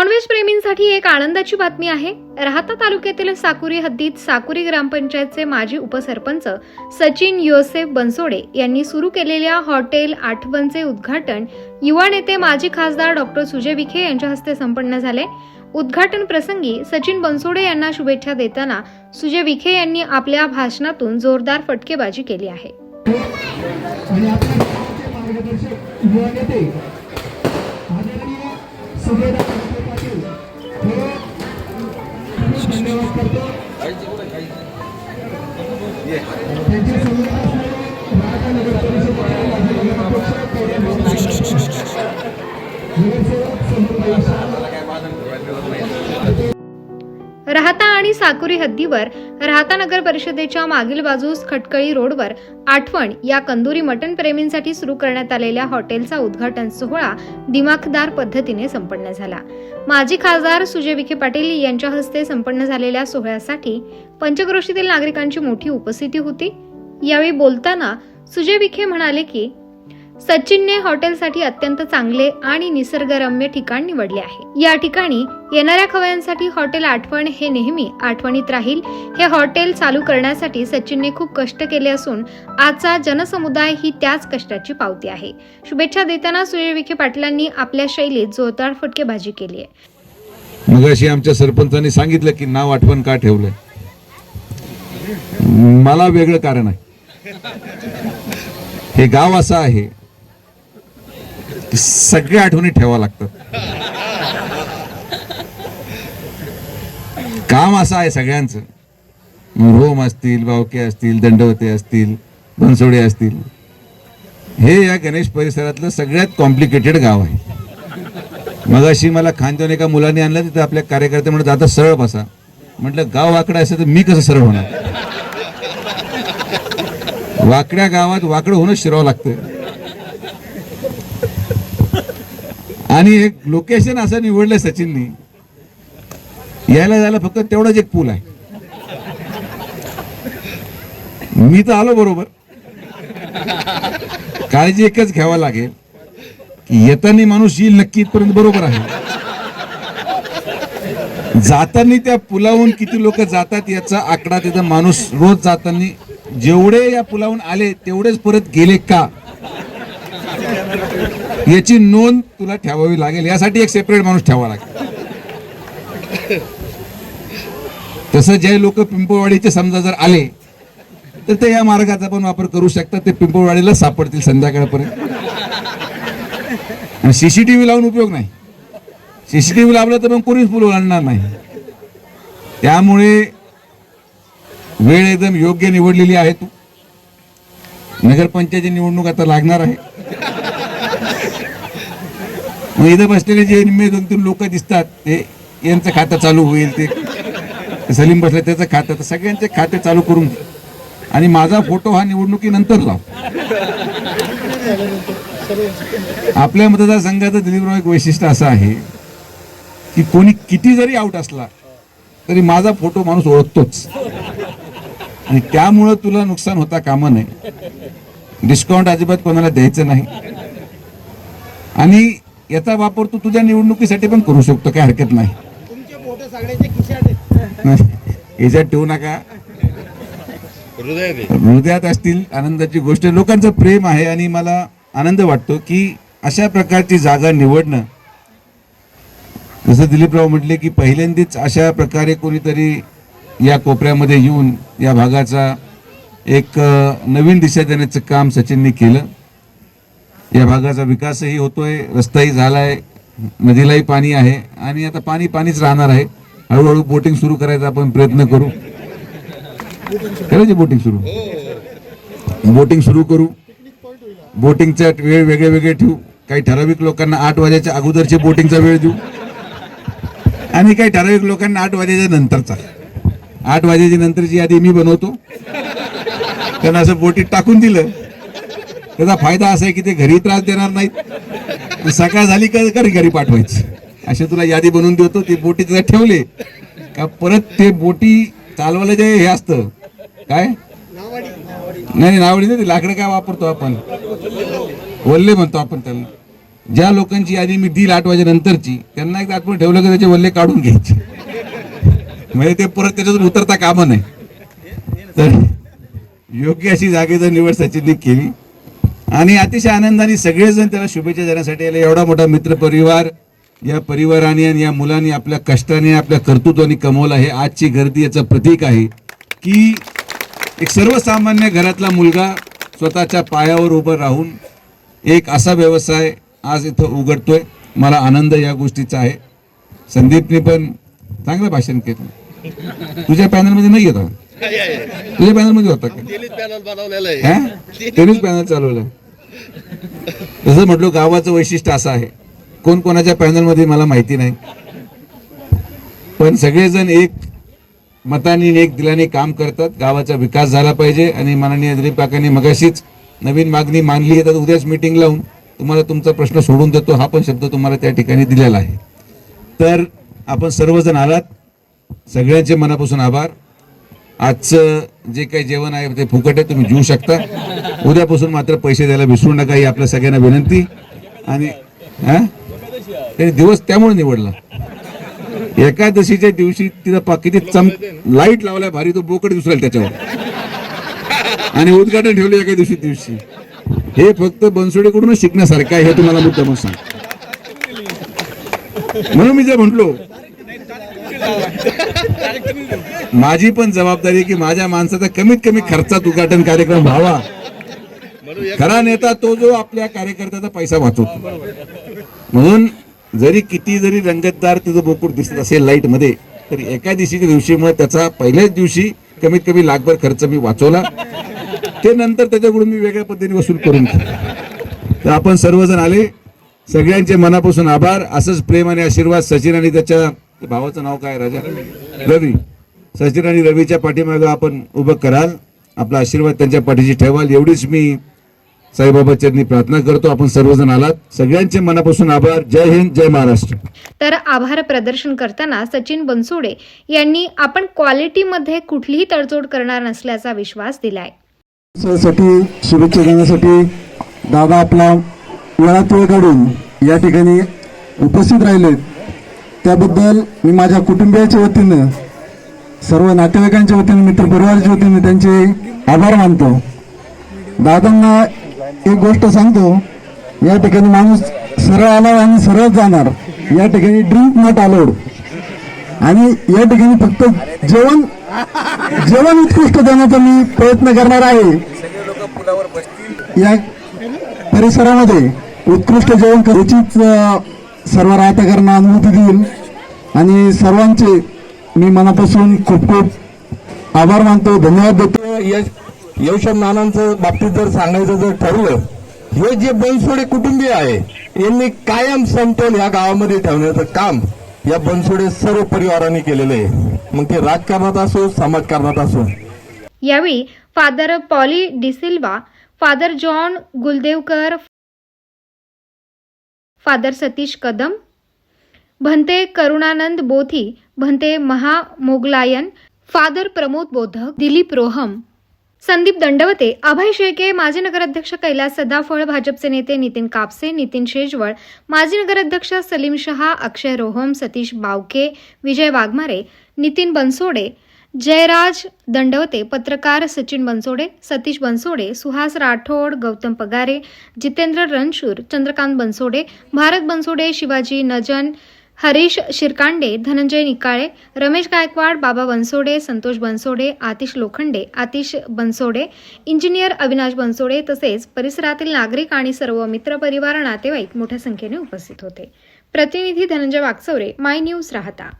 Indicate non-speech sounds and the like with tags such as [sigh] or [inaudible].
Non veg प्रेमींसाठी एक आनंदाची बातमी आहे. राहता तालुक्यातील साकुरी हद्दीत साकुरी ग्रामपंचायतचे माजी उपसरपंच सचिन योसेफ बनसोडे यांनी सुरू केलेल्या हॉटेल आठवणचे उद्घाटन युवा नेते माजी खासदार डॉक्टर सुजय विखे यांच्या हस्ते संपन्न झाले. उद्घाटन प्रसंगी सचिन बनसोडे यांना शुभेच्छा देताना सुजय विखे यांनी आपल्या भाषणातून जोरदार फटकेबाजी केली आहे. मार्गदर्शक धन्यवाद करतो. त्यांचे आणि साकुरी हद्दीवर राहता नगर परिषदेच्या मागील बाजूस खटकळी रोडवर आठवण या कंदुरी मटण प्रेमींसाठी सुरू करण्यात आलेल्या हॉटेलचा उद्घाटन सोहळा दिमाखदार पद्धतीने संपन्न झाला. माजी खासदार सुजय विखे पाटील यांच्या हस्ते संपन्न झालेल्या सोहळ्यासाठी पंचक्रोशीतील नागरिकांची मोठी उपस्थिती होती. यावेळी बोलताना सुजय विखे म्हणाले की सचिनने हॉटेलसाठी अत्यंत चांगले आणि निसर्गरम्य ठिकाण निवडले आहे. या ठिकाणी येणाऱ्या खवयांसाठी हॉटेल आठवण हे नेहमी आठवणीत राहील. हे हॉटेल चालू करण्यासाठी सचिनने खूप कष्ट केले असून आजचा जनसमुदाय ही त्याच कष्टाची पावती आहे. शुभेच्छा देताना सुजय विखे पाटलांनी आपल्या शैलीत जोरदार फटकेबाजी केली आहे. मग अशी आमच्या सरपंचांनी सांगितलं की नाव आठवण का ठेवलंय? मला वेगळं कारण आहे. हे गाव असं आहे सगळ्या आठवणी ठेवा लागतात काम असं आहे सगळ्यांचं. रोम असतील बावके असतील दंडवते असतील बनसोडे असतील. हे या गणेश परिसरातलं सगळ्यात कॉम्प्लिकेटेड गाव आहे. मग अशी मला खानदेऊन एका मुलाने आणलं तिथं आपल्या कार्यकर्ते म्हणत आता सरळ बसा. म्हटलं गाव वाकडं असेल तर मी कसं सरळ होणार? वाकड्या गावात वाकडं होणं शिरावं लागतं आणि एक लोकेशन असं निवडलं सचिननी. यायला जायला फक्त तेवढाच एक पूल आहे. मी तर आलो बरोबर. काळजी एकच घ्यावा लागेल की येताना माणूस येईल नक्की इथपर्यंत बरोबर आहे. जाताना त्या पुलावरून किती लोक जातात याचा आकडा तिथं माणूस रोज जाताना जेवढे या पुलावून आले तेवढेच परत गेले का? याची नोंद तुला ठेवावी लागेल. यासाठी एक सेपरेट माणूस ठेवावा लागेल. तसं जे लोक पिंपळवाडीचे समजा जर आले तर ते या मार्गाचा पण वापर करू शकतात. ते पिंपळवाडीला सापडतील संध्याकाळपर्यंत. आणि सीसीटीव्ही लावून उपयोग नाही. सीसीटीव्ही लावलं तर मग कोणीच पूल आणणार नाही. त्यामुळे वेळ एकदम योग्य निवडलेली आहे तू. नगरपंचायती निवडणूक आता लागणार आहे. मग इथं बसलेले जे निम्मे दोन तीन लोक दिसतात ते यांचं खातं चालू होईल ते. सलीम बसलं त्याचं खातं तर सगळ्यांचे खाते चालू करून आणि माझा फोटो हा निवडणुकीनंतर लाव. आपल्या मतदारसंघाचं दिलीपराव एक वैशिष्ट्य असं आहे की कोणी किती जरी आउट असला तरी माझा फोटो माणूस ओळखतोच. आणि त्यामुळं तुला नुकसान होता कामा नये. डिस्काउंट अजिबात कोणाला द्यायचं नाही. आणि याचा वापर तू तुझ्या निवडणुकीसाठी पण करू शकतो काय हरकत नाही. याच्यात ठेवू नका. हृदयात असतील आनंदाची गोष्ट. लोकांचं प्रेम आहे आणि मला आनंद वाटतो की अशा प्रकारची जागा निवडणं. जसं दिलीपराव म्हटले की पहिल्यांदाच अशा प्रकारे कोणीतरी या कोपऱ्यामध्ये येऊन या भागाचा एक नवीन दिशा देण्याचं काम सचिननी केलं. या भागाचा विकासही होतोय रस्ताही झालाय नदीलाही पाणी आहे आणि आता पाणी पाणीच राहणार आहे. हळूहळू बोटिंग सुरू करायचा आपण प्रयत्न करू. करायची बोटिंग सुरू? बोटिंग सुरू करू. बोटिंगचा वेळ वेगळे वेगळे ठेवू. काही ठराविक लोकांना आठ वाजेच्या अगोदरचे बोटिंगचा वेळ देऊ. आणि काही ठराविक लोकांना आठ वाजेच्या नंतरचा. आठ वाजेच्या नंतरची यादी मी बनवतो. त्यांना असं बोटीत टाकून दिलं. त्याचा फायदा असा आहे की ते घरी त्रास देणार नाहीत. सकाळ झाली का घरी घरी पाठवायची? असे तुला यादी बनवून देतो ते बोटी तिथे ठेवले. का परत ते बोटी चालवायला जे हे असतं काय? नाही नाही, नावडी नाही ते लाकडं काय वापरतो आपण? वल्ले म्हणतो आपण त्याला. ज्या लोकांची यादी मी दिल आठ वाजेनंतरची त्यांना एकदा आठवण ठेवलं की त्याचे वल्ले काढून घ्यायचे. म्हणजे ते परत त्याच्यातून उतरता कामा नाही. तर योग्य अशी जागेचं निवड सचिनने केली. आणि अतिशय आनंदाने सगळेजण त्याला शुभेच्छा देण्यासाठी आले. एवढा मोठा मित्रपरिवार या परिवाराने आणि या मुलांनी आपल्या कष्टाने आपल्या कर्तृत्वाने कमवला. हे आजची गर्दी याचं प्रतीक आहे की एक सर्वसामान्य घरातला मुलगा स्वतःच्या पायावर उभं राहून एक असा व्यवसाय आज इथं उघडतोय. मला आनंद या गोष्टीचा आहे. संदीपने पण चांगलं भाषण केलं. तुझ्या पॅनलमध्ये नाही होता [laughs] तुझ्या पॅनलमध्ये होता का? पॅनल चालवलं. तसं म्हटलं गावाचं वैशिष्ट्य असं आहे. कोण कोणाच्या पॅनलमध्ये मला माहिती नाही. पण सगळेजण एक मताने एक दिलाने काम करतात. गावाचा विकास झाला पाहिजे आणि माननीय दिलीप काकांनी मगाशीच नवीन मागणी मानली आहे. तर उद्याच मीटिंग लावून तुम्हाला तुमचा प्रश्न सोडून देतो. हा पण शब्द तुम्हाला त्या ठिकाणी दिलेला आहे. तर आपण सर्वजण आलात. सगळ्यांचे मनापासून आभार. आजचं जे काही जेवण आहे ते फुकट आहे तुम्ही घेऊ शकता. उद्यापासून मात्र पैसे द्यायला विसरू नका ही आपल्या सगळ्यांना विनंती. आणि हा? ते दिवस त्यामुळे निवडला. एकादशीच्या दिवशी तिथं किती चम लाइट लावलाय भारी तो बोकड दिसला त्याच्यावर. आणि उद्घाटन ठेवलं एका दिवशी दिवशी. हे फक्त बनसोडेकडूनच शिकण्यासारखं आहे हे तुम्हाला मुद्दाम सांग म्हणून मी जे म्हटलो माझी पण जबाबदारी की माझ्या माणसाचा कमीत कमी खर्चात उद्घाटन कार्यक्रम व्हावा. खरा नेता तो जो आपल्या कार्यकर्त्याचा पैसा वाचवतो. म्हणून जरी किती जरी रंगतदार तिचं बोकूट दिसत असेल लाइटमध्ये तरी एका दिवशीच्या दिवशी मग त्याचा पहिल्याच दिवशी कमीत कमी लाखभर खर्च मी वाचवला. ते नंतर त्याच्याकडून मी वेगळ्या पद्धतीने वसूल करून तर आपण सर्वजण आले. सगळ्यांचे मनापासून आभार. असंच प्रेम आणि आशीर्वाद सचिन आणि त्याच्या भावाचं नाव काय? राजा? रवी. सचिन आणि रवीच्या पाठीमागं आपण उभं कराल. आपला आशीर्वाद त्यांच्या पाठीशी ठेवाल. एवढीच मी साईबाबा चरणी प्रार्थना करतो. आपण सर्वजण आलात. सगळ्यांचे मनापासून आभार. जय हिंद जय महाराष्ट्र. तर आभार प्रदर्शन करताना सचिन बनसोडे यांनी आपण क्वालिटीमध्ये कुठलीही तडजोड करणार नसल्याचा विश्वास दिलाय. साठी शुभेच्छा देण्यासाठी दादा आपला वेळात वेळ काढून या ठिकाणी उपस्थित राहिलेत. त्याबद्दल मी माझ्या कुटुंबियाच्या वतीनं सर्व नातेवाईकांच्या वतीनं मित्रपरिवाराच्या वतीनं त्यांचे आभार मानतो. दादांना एक गोष्ट सांगतो या ठिकाणी माणूस सरळ आला आणि सरळ जाणार. या ठिकाणी ड्रिंक नॉट अलाउड आणि या ठिकाणी फक्त जेवण जेवण उत्कृष्ट देण्याचा मी प्रयत्न करणार आहे. या परिसरामध्ये उत्कृष्ट जेवण करूचीच सर्व राहत्याकरांना अनुभूती देईल आणि सर्वांचे मी मनापासून खूप खूप आभार मानतो. धन्यवाद देतो. यश यशव नानांचं बाबतीत जर सांगायचं जर ठरलं हे जे बनसोडे कुटुंबीय आहे यांनी कायम समतोल या गावामध्ये ठेवण्याचं काम या बनसोडे सर्व परिवारांनी केलेलं आहे. मग ते राजकारणात असो समाजकारणात असो. यावेळी father Poly D'Silva father John Guldevkar father Satish Kadam Bhante Karunanand Bodhi Bhante Mahamogalayan father Pramod Bodhak Dilip Roham Sandeep Dandavate अभय शेळके माजी नगराध्यक्ष कैलास सदाफळ भाजपचे नेते नितीन कापसे नितीन शेजवळ माजी नगराध्यक्ष सलीम शहा अक्षय रोहम सतीश बावके विजय वाघमारे नितीन बनसोडे जयराज दंडवते पत्रकार सचिन बनसोडे सतीश बनसोडे सुहास राठोड गौतम पगारे जितेंद्र रणशूर चंद्रकांत बनसोडे भारत बनसोडे शिवाजी नजन हरीश शिरकांडे धनंजय निकाळे रमेश गायकवाड बाबा बनसोडे संतोष बनसोडे आतिश लोखंडे आतिश बनसोडे इंजिनियर अविनाश बनसोडे तसेच परिसरातील नागरिक आणि सर्व मित्रपरिवार नातेवाईक मोठ्या संख्येने उपस्थित होते. प्रतिनिधी धनंजय वागचौरे माय न्यूज राहता.